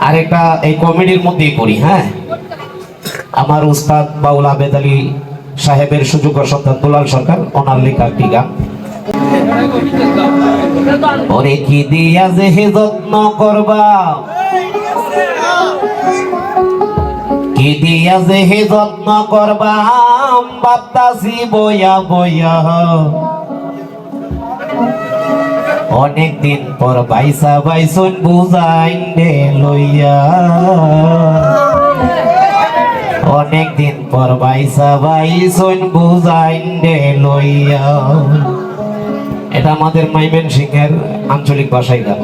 আর একটা এই কমেডির মধ্যেই করি হ্যাঁ? আমার উস্তাদ বাউল আবেদ আলী সাহেবের সুযোগ্য সন্তান দুলাল সরকার, ওনার লেখা একটি গান। ওরে কি দিয়া যে হে যত্ন করবা? কি দিয়া যে হে যত্ন করবা? বাপ্তাসি বইয়া বইয়া অনেক দিন পর বাইসা বাইসন বুঝাইন দে লইয়া। অনেক দিন পর বাইসা বাইসন বুঝাইন দে লইয়া। এটা আমাদের মাইমেন সিং এর আঞ্চলিক ভাষায় গান।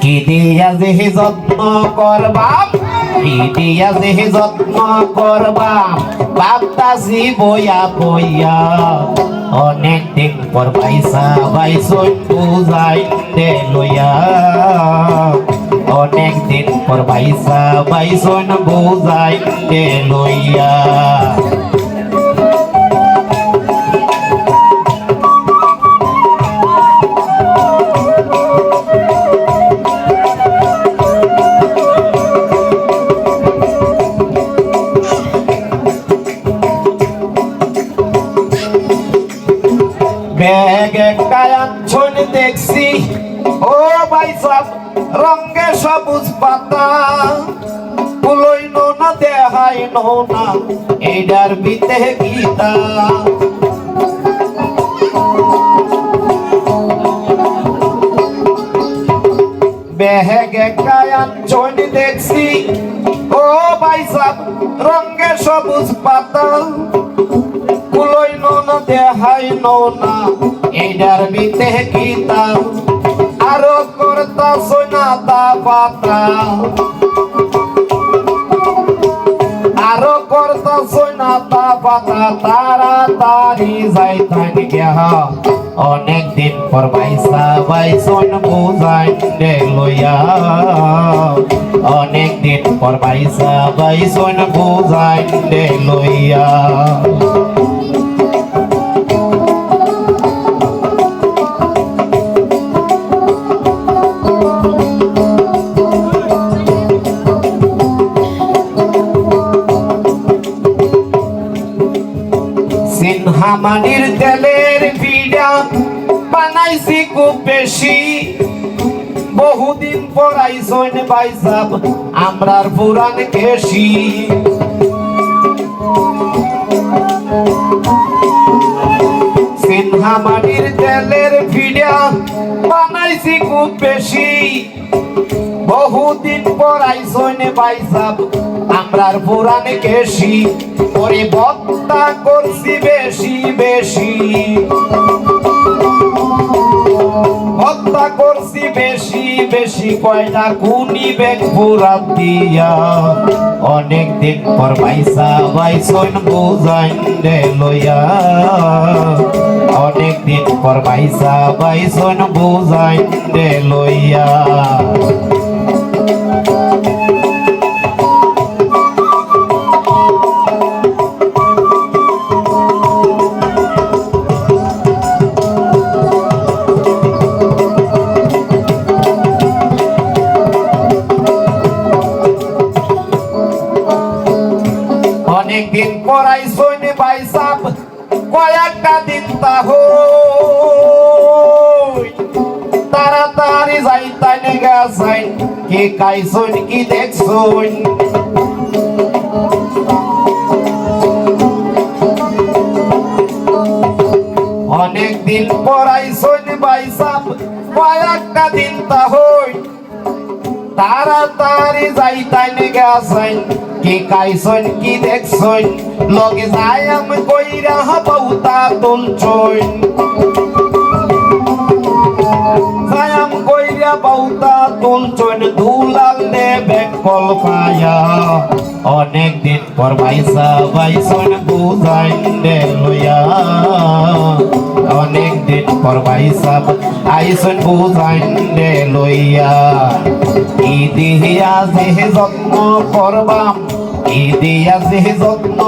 কি দিয়া যে যত্ন করবা? কি দিয়া যে যত্ন করবা? বাপতাসি বইয়া বইয়া। অনেক দিন পর পয়সা ভাই সন্টু যাইতে লইয়া। অনেক দিন পর পয়সা বাইসন বুঝাই দে লইয়া। সব রঙে সবুজ পাতা পুলই না দেহাই না এইটার বিতে গীতা। ব্যাগ একটা আনছন দেখছি, ও ভাই সব রঙে সবুজ পাতা কুলই না দেহাই না এইটার বিতে গীতা। আরও করতা সোনা তা পাতা। আরও করতা সোনা তা পাতা তারা তারি যাইতান গেহা। অনেক দিন পর বাইসা বাইসন বুঝাই দে লইয়া। অনেক দিন পর বাইসা বাইসন বুঝাই দে লইয়া। সিনহামানির তেলের ভিড়া বানাইছি খুব বেশি। বহুদিন পরাই সৈন বাইসাব আমরার পুরান কেশি। সিনহামানির তেলের ভিড়া বানাইছি খুব বেশি। বহুদিন পরাই সৈনে বাইসাব আমরার পুরানে কেশি ওরে বক্তা করছি বেশি বেশি। হত্যা করছি বেশি বেশি কয়টা কুনি ব্যাগ পুরা দিয়া। অনেক দিন পর বাইসা বাইসন বুঝাইন রে লইয়া। অনেক দিন পর বাইসা বাইসন বুঝাইন রে লইয়া। অনেকদিন পরাই সৈনে বাইসাব কয়েকটা দিন তাহ তাড়াতাড়ি যাই কে কাইছন কি দেখছন? অনেকদিন পরাই সৈনে বাইসাব, কয়েকটা দিন তাহই তাড়াতাড়ি যাইতাই নেগা যাই কি কাইছন কি দেখছন? লগে যাই আমি কইরা বউতা তুলছন। বেকল পায়া। অনেক দিন পর ভাইসা ভাইসন বুঝাইন লইয়া। অনেক দিন পর ভাইসা আইসন বুঝাইন লইয়া। ইদিহিয়া দিহিয়া যে যত্ন করবাম। দিয়া যে যত্ন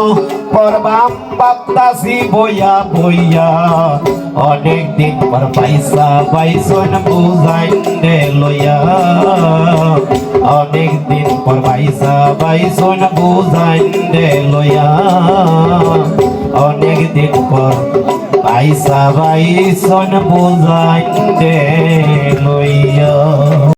করবাম বাপ্তাসি বইয়া বইয়া অনেক দিন পর পয়সা বাইসন বুঝাইন লইয়া। অনেক দিন পর বাইসা বাইসন বুঝাইন লইয়া। অনেক দিন পর বাইসা বাইসন বুঝাইন লইয়া।